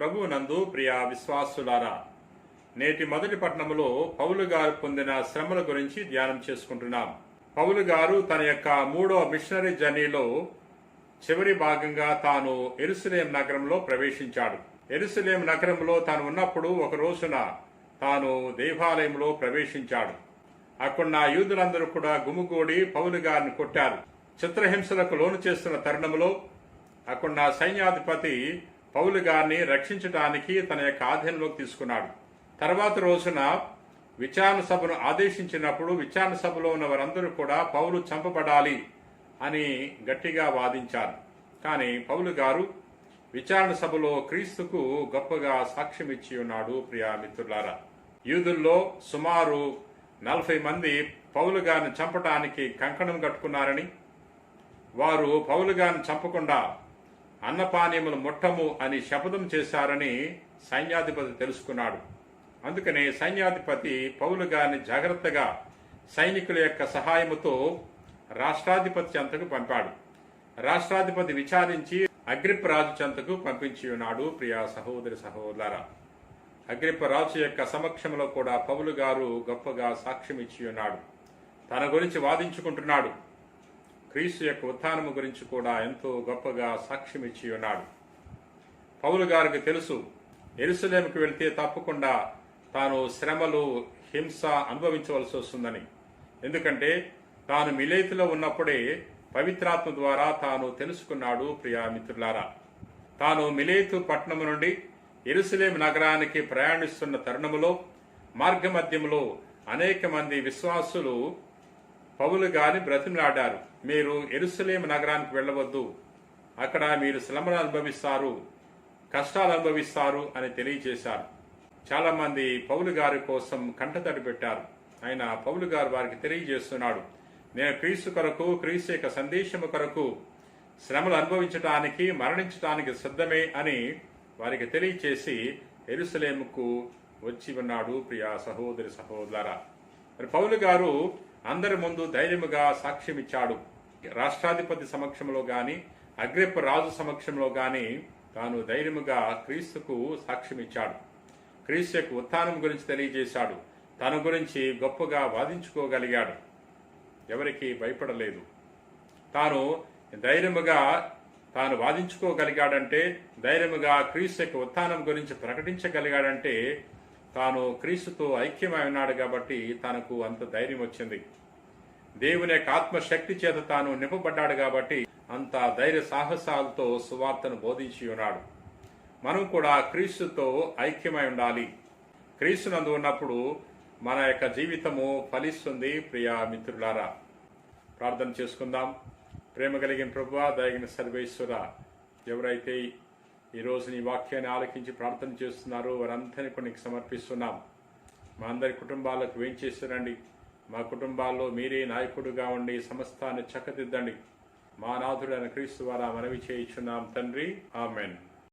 ప్రభు నందు ప్రియ విశ్వాసులారా నేటి మొదటి పట్టణంలో పౌలు గారు పొందిన శ్రమల గురించి ధ్యానం చేసుకుంటున్నాం. పౌలు గారు తన యొక్క మూడో మిషనరీ జర్నీలో చివరి భాగంగా తాను ఎరుసలేం నగరంలో ప్రవేశించాడు. ఎరుసలేం నగరంలో తాను ఉన్నప్పుడు ఒక రోజున తాను దేవాలయంలో ప్రవేశించాడు. అక్కడున్న యూదులందరూ కూడా గుమిగూడి పౌలు గారిని కొట్టారు. చిత్రహింసలకు లోను చేస్తున్న తరుణంలో అక్కడున్న సైన్యాధిపతి పౌలు గారిని రక్షించడానికి తన యొక్క ఆధీనంలోకి తీసుకున్నాడు. తర్వాత రోజున విచారణ సభను ఆదేశించినప్పుడు విచారణ సభలో ఉన్న వారందరూ కూడా పౌలు చంపబడాలి అని గట్టిగా వాదించారు. కానీ పౌలు గారు విచారణ సభలో క్రీస్తుకు గొప్పగా సాక్ష్యం ఇచ్చి ఉన్నాడు ప్రియా మిత్రులారా. యూదుల్లో సుమారు నలభై మంది పౌలు గారిని చంపటానికి కంకణం కట్టుకున్నారని వారు పౌలు గారిని చంపకుండా అన్నపానీయములు ముట్టము అని శపథం చేశారని సైన్యాధిపతి తెలుసుకున్నాడు. అందుకనే సైన్యాధిపతి పౌలు గారిని జాగ్రత్తగా సైనికుల యొక్క సహాయముతో రాష్ట్రాధిపతి చెంతకు పంపాడు. రాష్ట్రాధిపతి విచారించి అగ్రిప్ప రాజు చెంతకు పంపించి ఉన్నాడు. ప్రియా సహోదరి సహోదర అగ్రిప్ప రాజు యొక్క సమక్షంలో కూడా పౌలు గారు గొప్పగా సాక్ష్యం ఇచ్చి ఉన్నాడు. తన గురించి వాదించుకుంటున్నాడు. క్రీస్తు యొక్క ఉత్థానము గురించి కూడా ఎంతో గొప్పగా సాక్ష్యం ఇచ్చి ఉన్నాడు. పౌలు గారికి తెలుసు ఎరుసలేంకి వెళ్తే తప్పకుండా తాను శ్రమలు హింస అనుభవించవలసి వస్తుందని. ఎందుకంటే తాను మిలేతులో ఉన్నప్పుడే పవిత్రాత్మ ద్వారా తాను తెలుసుకున్నాడు ప్రియా మిత్రులారా. తాను మిలేతు పట్టణం నుండి ఎరుసలేం నగరానికి ప్రయాణిస్తున్న తరుణములో మార్గమధ్యంలో అనేక మంది విశ్వాసులు పౌలు గారిని బ్రతిమలాడారు. మీరు ఎరుసలేం నగరానికి వెళ్ళవద్దు. అక్కడ మీరు శ్రమను అనుభవిస్తారు కష్టాలు అనుభవిస్తారు అని తెలియజేశారు. చాలామంది పౌలు గారి కోసం కంటతడి పెట్టారు. ఆయన పౌలు గారు వారికి తెలియజేస్తున్నాడు నేను క్రీస్తు కొరకు క్రీస్తు యొక్క సందేశము కొరకు శ్రమలు అనుభవించటానికి మరణించటానికి సిద్ధమే అని వారికి తెలియచేసి ఎరుసలేముకు వచ్చి ఉన్నాడు. ప్రియా సహోదరి సహోదరా మరి పౌలు గారు అందరి ముందు ధైర్యముగా సాక్ష్యమిచ్చాడు. రాష్ట్రాధిపతి సమక్షంలో గాని అగ్రిప్ప రాజు సమక్షంలో గాని తాను ధైర్యముగా క్రీస్తుకు సాక్ష్యమిచ్చాడు. క్రీస్తు యొక్క ఉత్థానం గురించి తెలియజేశాడు. తన గురించి గొప్పగా వాదించుకోగలిగాడు. ఎవరికి భయపడలేదు. తాను ధైర్యముగా తాను వాదించుకోగలిగాడంటే ధైర్యముగా క్రీస్తు యొక్క ఉత్థానం గురించి ప్రకటించగలిగాడంటే తాను క్రీస్తుతో ఐక్యమై ఉన్నాడు కాబట్టి తనకు అంత ధైర్యం వచ్చింది. దేవుని యొక్క ఆత్మశక్తి చేత తాను నింపబడ్డాడు కాబట్టి అంత ధైర్య సాహసాలతో సువార్తను బోధించి ఉన్నాడు. మనం కూడా క్రీస్తుతో ఐక్యమై ఉండాలి. క్రీస్తునందు ఉన్నప్పుడు మన యొక్క జీవితము ఫలిస్తుంది ప్రియా మిత్రులారా. ప్రార్థన చేసుకుందాం. ప్రేమ కలిగిన ప్రభు దయగిన సర్వేశ్వర ఎవరైతే ఈ నీ వాక్యాన్ని ఆలకించి ప్రార్థన చేస్తున్నారు. వారందరినీ కూడా నీకు సమర్పిస్తున్నాం. మా అందరి కుటుంబాలకు వేంచేస్తారండి మా కుటుంబాల్లో మీరే నాయకుడుగా ఉండి సమస్తాన్ని చక్కదిద్దండి. మా నాథుడైన క్రీస్తు ద్వారా మనవి చేయించున్నాం. తండ్రి ఆమెన్.